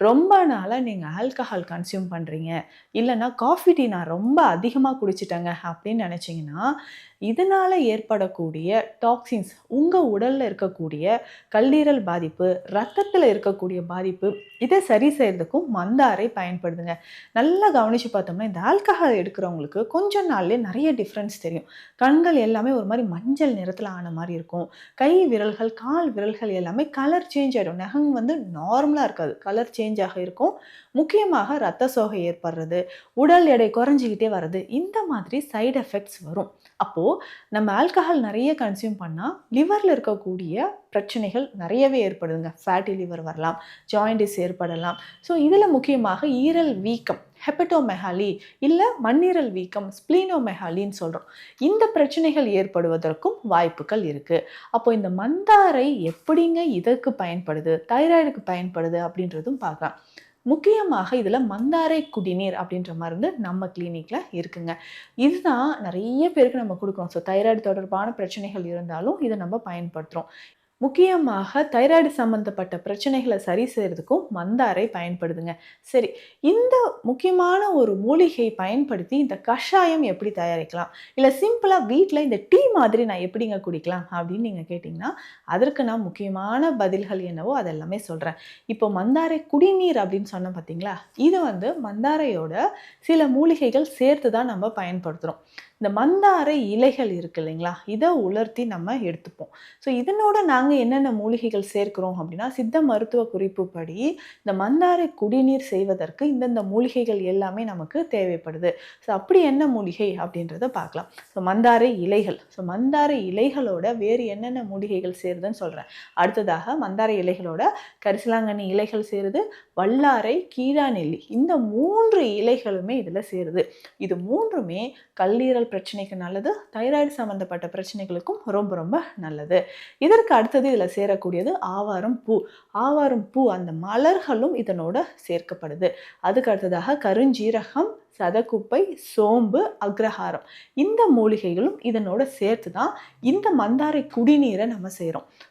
ரொம்ப நாளாக நீங்கள் ஆல்கஹால் கன்சியூம் பண்ணுறீங்க இல்லைன்னா காஃபி டீ நான் ரொம்ப அதிகமாக குடிச்சிட்டேங்க அப்படின்னு நினச்சிங்கன்னா இதனால் ஏற்படக்கூடிய டாக்ஸின்ஸ் உங்கள் உடலில் இருக்கக்கூடிய கல்லீரல் பாதிப்பு ரத்தத்தில் இருக்கக்கூடிய பாதிப்பு இதை சரி செய்கிறதுக்கும் மந்தாரை பயன்படுதுங்க நல்லா கவனித்து பார்த்தோம்னா இந்த ஆல்கஹால் எடுக்கிறவங்களுக்கு கொஞ்ச நாள்லேயே நிறைய டிஃப்ரென்ஸ் தெரியும். கண்கள் எல்லாமே ஒரு மாதிரி மஞ்சள் நிறத்தில் ஆன மாதிரி இருக்கும். கை விரல்கள் கால் விரல்கள் எல்லாமே கலர் சேஞ்ச் ஆகிடும் நகம் வந்து நார்மலாக இருக்காது. கலர் சேஞ்ச் ஆக இருக்கும். முக்கியமாக ரத்த சோகை ஏற்படுறது உடல் எடை குறைஞ்சிக்கிட்டே வர்றது இந்த மாதிரி சைடு எஃபெக்ட்ஸ் வரும். அப்போது நம்ம ஆல்கஹால் நிறைய கன்சியூம் பண்ணால் லிவரில் இருக்கக்கூடிய பிரச்சனைகள் நிறையவே ஏற்படுதுங்க. ஃபேட்டி லிவர் வரலாம் ஜாயிண்டிஸ் ஏற்படலாம். ஸோ இதில் முக்கியமாக ஈரல் வீக்கம் ஹெப்படோமெஹாலி இல்லை மண்ணீரல் வீக்கம் ஸ்ப்ளீனோமெஹாலின்னு சொல்கிறோம் இந்த பிரச்சனைகள் ஏற்படுவதற்கும் வாய்ப்புகள் இருக்குது அப்போ இந்த மந்தாரை எப்படிங்க இதற்கு பயன்படுது தைராய்டுக்கு பயன்படுது அப்படின்றதும் பார்க்கலாம். முக்கியமாக இதில் மந்தாரை குடிநீர் அப்படின்ற மருந்து நம்ம கிளினிக்கில் இருக்குங்க. இதுதான் நிறைய பேருக்கு நம்ம கொடுக்குறோம். ஸோ தைராய்டு தொடர்பான பிரச்சனைகள் இருந்தாலும் இதை நம்ம பயன்படுத்துகிறோம் முக்கியமாக தைராய்டு சம்மந்தப்பட்ட பிரச்சனைகளை சரி செய்கிறதுக்கும் மந்தாரை பயன்படுதுங்க. சரி இந்த முக்கியமான ஒரு மூலிகை பயன்படுத்தி இந்த கஷாயம் எப்படி தயாரிக்கலாம்? இல்லை சிம்பிளாக வீட்டில் இந்த டீ மாதிரி நான் எப்படிங்க குடிக்கலாம் அப்படின்னு நீங்கள் கேட்டிங்கன்னா அதற்கு நான் முக்கியமான பதில்கள் என்னவோ அதெல்லாமே சொல்கிறேன் இப்போ மந்தாரை குடிநீர் அப்படின்னு சொன்னோம் பார்த்தீங்களா இது வந்து மந்தாரையோட சில மூலிகைகள் சேர்த்து தான் நம்ம பயன்படுத்துகிறோம் இந்த மந்தாரை இலைகள் இருக்கு இல்லைங்களா? இதை உலர்த்தி நம்ம எடுத்துப்போம். ஸோ இதனோட நாங்கள் என்னென்ன மூலிகைகள் சேர்க்கிறோம் அப்படின்னா சித்த மருத்துவ குறிப்புப்படி இந்த மந்தாரை குடிநீர் செய்வதற்கு இந்தந்த மூலிகைகள் எல்லாமே நமக்கு தேவைப்படுது. ஸோ அப்படி என்ன மூலிகை அப்படின்றத பார்க்கலாம். ஸோ மந்தாரை இலைகள். ஸோ மந்தாரை இலைகளோட வேறு என்னென்ன மூலிகைகள் சேருதுன்னு சொல்கிறேன் அடுத்ததாக மந்தாரை இலைகளோட கரிசலாங்கண்ணி இலைகள் சேருது. வல்லாரை கீழாநெல்லி இந்த மூன்று இலைகளுமே இதில் சேருது. இது மூன்றுமே கல்லீரல் பிரச்சனைக்கு நல்லது தைராய்டு சம்மந்தப்பட்ட பிரச்சனைகளுக்கும் ரொம்ப ரொம்ப நல்லது. இதற்கு அடுத்தது இதில் சேரக்கூடியது ஆவாரம் பூ. ஆவாரம் பூ அந்த மலர்களும் இதனோட சேர்க்கப்படுது. அதுக்கு அடுத்ததாக கருஞ்சீரகம் சதக்குப்பை சோம்பு அக்ரஹாரம். இந்த மூலிகைகளும் இதனோட சேர்த்து தான் இந்த மந்தாரை குடிநீரை நம்ம செய்கிறோம்